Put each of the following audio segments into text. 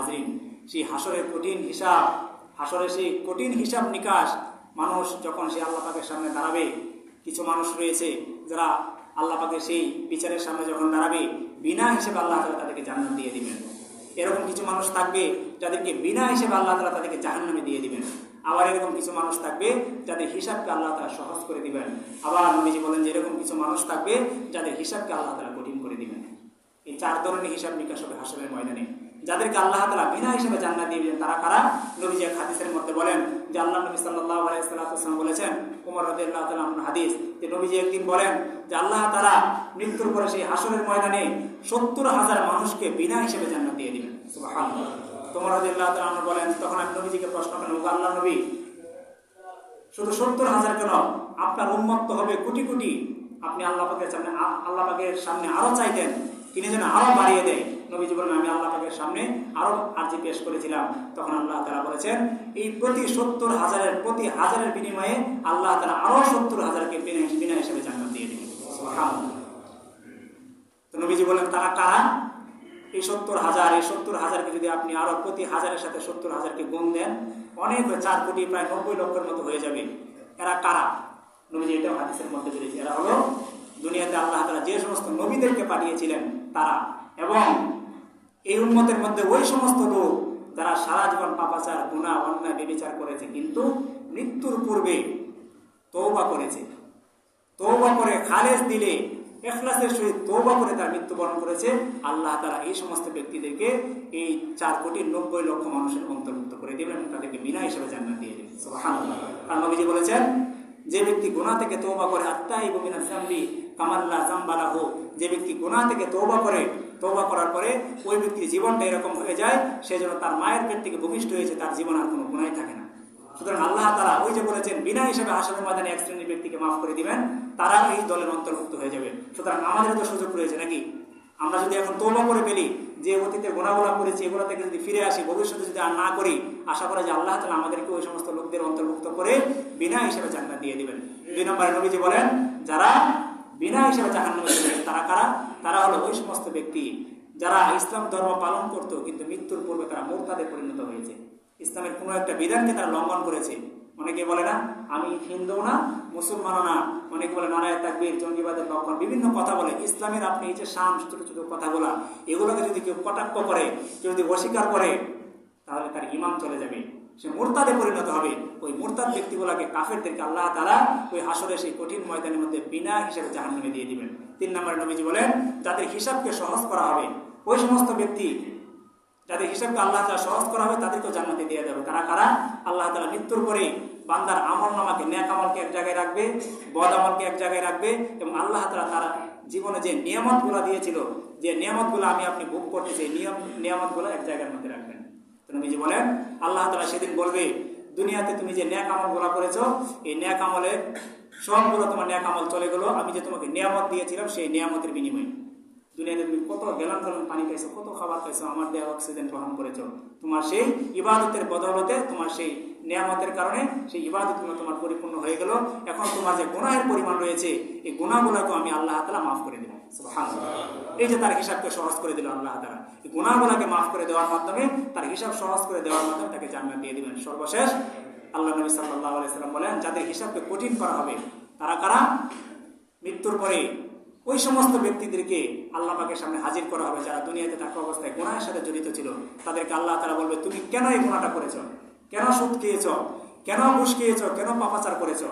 হাজরিন। সেই হাসরের কঠিন হিসাব, হাসরের সেই কঠিন হিসাব নিকাশ মানুষ যখন সেই আল্লাহ পাকের সামনে দাঁড়াবে, কিছু মানুষ রয়েছে যারা আল্লাহ পাকের সেই বিচারের সামনে যখন দাঁড়াবে, বিনা হিসেবে আল্লাহ তালা তাদেরকে জান্নাত দিয়ে দিবেন। এরকম কিছু মানুষ থাকবে যাদেরকে বিনা হিসেবে আল্লাহ তালা তাদেরকে জাহান্নামে দিয়ে দিবেন। আবার এরকম কিছু মানুষ থাকবে যাদের হিসাবকে আল্লাহ তালা সহজ করে দিবেন। আবার নবীজি বলেন যে এরকম কিছু মানুষ থাকবে যাদের হিসাবকে আল্লাহ তালা কঠিন করে দিবেন। এই চার ধরনের হিসাব নিকাশ হবে হাসরের ময়দানে। যাদেরকে আল্লাহ তালা বিনা হিসেবে জান্নাত দিয়ে দিবেন তারা কারা? নবীজি হাদিসের মধ্যে বলেন যে আল্লাহ নবী সাল্লাহ বলেছেন, উমর রদি আল্লাহ তালা হাদিস, যে নবীজি একদিন বলেন যে আল্লাহ তালা মৃত্যুর পরে সেই হাসনের ময়দানে সত্তর হাজার মানুষকে বিনা হিসেবে জান্নাত দিয়ে দিবেন। তোমার রদি আল্লাহ তালা বলেন, তখন আমি নবীজিকে প্রশ্ন করেন, "ওগো আল্লাহ নবী, শুধু সত্তর হাজার কেন? আপনার উন্মত্ত হবে কোটি কোটি। আপনি আল্লাহ পাকের সামনে আল্লাহ পাকের সামনে আরও চাইতেন, তিনি যেন আরও বাড়িয়ে দেয়। নবীজি বলেন, আমি আল্লাহ পাকের সামনে আরও আর্জি পেশ করেছিলাম। তখন আল্লাহ তারা বলেছেন, এই প্রতি সত্তর হাজারের, প্রতি হাজারের বিনিময়ে আল্লাহ তারা আরও সত্তর হাজারকে বিনা হিসেবে জান্নাত দিয়ে দিলেন। তো নবীজি বলেন, তারা কারা? এই সত্তর হাজার, এই সত্তর হাজারকে যদি আপনি আরও প্রতি হাজারের সাথে সত্তর হাজারকে গুণ দেন, অনেক চার কোটি, প্রায় নব্বই লক্ষের মতো হয়ে যাবে। এরা কারা? নবীজি এটাও হাদিসের মধ্যে বেরিয়েছে এরা হলো দুনিয়াতে আল্লাহ তারা যে সমস্ত নবীদেরকে পাঠিয়েছিলেন, তারা। এবং এই উন্মতের মধ্যে ওই সমস্ত লোক যারা সারা জীবন পাপাচার গুণা অন্যায়, বেবিচার করেছে। কিন্তু মৃত্যুর পূর্বে তৌবা করেছে। তৌবা করে খালেজ দিলে, এখলাসের সহিত তৌবা করে তার মৃত্যুবরণ করেছে। আল্লাহ তারা এই সমস্ত ব্যক্তিদেরকে এই চার কোটি নব্বই লক্ষ মানুষের অন্তর্ভুক্ত করে দেবেন এবং তাদেরকে বিনা হিসেবে জান্নাত দিয়ে দেবেন নবীজি বলেছেন, যে ব্যক্তি গুনাহ থেকে তৌবা করে বমিনা জাম্বি কামাল্লা জাম্বালা যে ব্যক্তি গুনাহ থেকে তৌবা করে তৌবা করার পরে ওই ব্যক্তির জীবনটা এরকম হয়ে যায়, সে যেন তার মায়ের পেট থেকে ভূমিষ্ঠ হয়েছে তার জীবন আর কোনো গুণাই থাকে না। সুতরাং আল্লাহ তারা ওই যে বলেছেন, বিনা হিসেবে হাসনের মাদানে এক শ্রেণির ব্যক্তিকে মাফ করে দিবেন তারা এই দলের অন্তর্ভুক্ত হয়ে যাবে। সুতরাং আমাদের তো সুযোগ রয়েছে নাকি? আমরা যদি এখন তৌবা করে ফেলি, যে অতীতে গোনাগুলা করেছি, এগুলো থেকে যদি ফিরে আসি, ভবিষ্যতে যদি আর না করি, আশা করা যে আল্লাহ তালা আমাদেরকে ওই সমস্ত লোকদের অন্তর্ভুক্ত করে বিনা হিসেবে জান্নাত দিয়ে দিবেন। দুই নম্বরে নবীজি বলেন, যারা বিনা হিসেবে জাহান্নামে যাবে তারা কারা? তারা হলো ওই সমস্ত ব্যক্তি যারা ইসলাম ধর্ম পালন করতো, কিন্তু মৃত্যুর পূর্বে তারা মোরতাদে পরিণত হয়েছে। ইসলামের কোনো একটা বিধানকে তারা লঙ্ঘন করেছে। অনেকে বলে না, আমি হিন্দু না, মুসলমানও না। অনেকে বলে, নারায় তাকবীর, জঙ্গিবাদের লক্ষণ বিভিন্ন কথা বলে। ইসলামের আপনি এই যে শান, ছোট ছোট কথাগুলা, এগুলোকে যদি কেউ কটাক্ষ করে, কেউ যদি অস্বীকার করে, তাহলে তার ইমাম চলে যাবে। সে মোরতাদে পরিণত হবে। ওই মোরতাদ ব্যক্তিগুলোকে কাফেরদেরকে আল্লাহ তারা ওই হাসরে সেই কঠিন ময়দানের মধ্যে বিনা হিসেবে জাহান্নামে দিয়ে দিবেন। তিন নম্বর নবীজি বলেন, যাদের হিসাবকে সহজ করা হবে, ওই সমস্ত ব্যক্তি যাদের হিসাবকে আল্লাহ তালা সহজ করা হবে, তাদেরকেও জান্নাতে দিয়ে দেবে। কারা কারা? আল্লাহ তালা মৃত্যুর পরে বান্দার আমল নামাকে, ন্যাক আমলকে এক জায়গায় রাখবে, বদ আমলকে এক জায়গায় রাখবে এবং আল্লাহ তালা তারা জীবনে যে নিয়ামতগুলো দিয়েছিল, যে নিয়ামতগুলো আমি আপনি ভোগ এই নিয়ম, নিয়ামতগুলো এক জায়গার মধ্যে রাখবেন। নবীজি বলেন, আল্লাহ তালা সেদিন বলবে, দুনিয়াতে তুমি যে ন্যাক আমল গোলা করেছ, এই ন্যাক আমলের সবগুলো তোমার ন্যাক আমল চলে গেলো। আমি যে তোমাকে নিয়ামত দিয়েছিলাম, সেই নিয়ামতের বিনিময়ে। দুনিয়াতে তুমি কত গেলান গেলান পানি খাইছো, কত খাবার খাইছো, আমার দেহ অক্সিজেন গ্রহণ করেছ। তোমার সেই ইবাদতের বদৌলতে, তোমার সেই নিয়ামতের কারণে সেই ইবাদতগুলো তোমার পরিপূর্ণ হয়ে গেল। এখন তোমার যে গুনাহের পরিমাণ রয়েছে, এই গুণাগুলোকে আমি আল্লাহ তালা মাফ করে দিলাম। এই যে তার হিসাবকে সহজ করে দিল আল্লাহ তালা এই গুণাগুলোকে মাফ করে দেওয়ার মাধ্যমে, তার হিসাব সহজ করে দেওয়ার মাধ্যমে তাকে জান্নাত দিয়ে দিবেন। সর্বশেষ, আল্লাহ নবী সাল্লাহ আলাইসাল্লাম বলেন, যাদের হিসাবকে কঠিন করা হবে, তারা কারা? মৃত্যুর পরে ওই সমস্ত ব্যক্তিদেরকে আল্লাহ পাকের সামনে হাজির করা হবে, যারা দুনিয়াতে থাকা অবস্থায় গুণাহের সাথে জড়িত ছিল। তাদেরকে আল্লাহ তারা বলবে, তুমি কেন এই গুণাটা করেছ? কেন সুদ খেয়েছ? কেন ঘুষ খেয়েছ? কেন পাপাচার করেছ?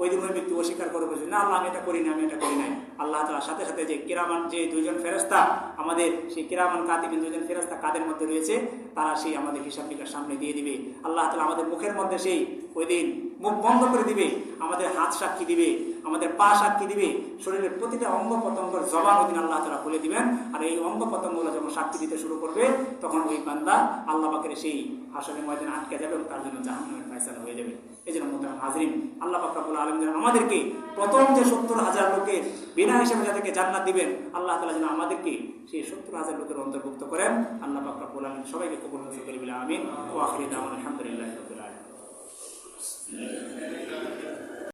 ওই দিন ওই ব্যক্তি অস্বীকার করে বলছে না, আল্লাহ, আমি এটা করি না আমি এটা করি নাই আল্লাহ তালার সাথে সাথে যে কিরামান, যে দুইজন ফেরস্তা আমাদের সেই কিরামান কাতিবিন দুজন ফেরস্তা কাদের মধ্যে রয়েছে তারা সেই আমাদের হিসাব নিকাশ সামনে দিয়ে দিবে। আল্লাহ তালা আমাদের মুখের মধ্যে সেই ওই দিন মুখ বন্ধ করে দিবে, আমাদের হাত সাক্ষী দিবে, আমাদের পা সাক্ষী দিবে। শরীরের প্রতিটা অঙ্গ প্রত্যঙ্গের জবান ওই দিন আল্লাহ তালা খুলে দিবেন। আর এই অঙ্গ প্রত্যঙ্গগুলো যখন সাক্ষী দিতে শুরু করবে, তখন ওই বান্দা আল্লাহ পাকের সেই হাসনের ময়দানে আটকে যাবে তার জন্য জাহান্নামের ফয়সালা হয়ে যাবে। এই জন্য মোতাম হাজরিন, আল্লাহ পাকাবুল আলম যেন আমাদেরকে প্রথম যে সত্তর হাজার লোকের বিনা হিসেবে যাদেরকে জান্নাত দিবেন, আল্লাহ তালা যেন আমাদেরকে সেই সত্তর হাজার লোকের অন্তর্ভুক্ত করেন। আল্লাহ পাকাবুল বলেন সবাইকে কবুল করি বলে আমিন। ও আখরি দাওয়ান আলহামদুলিল্লাহ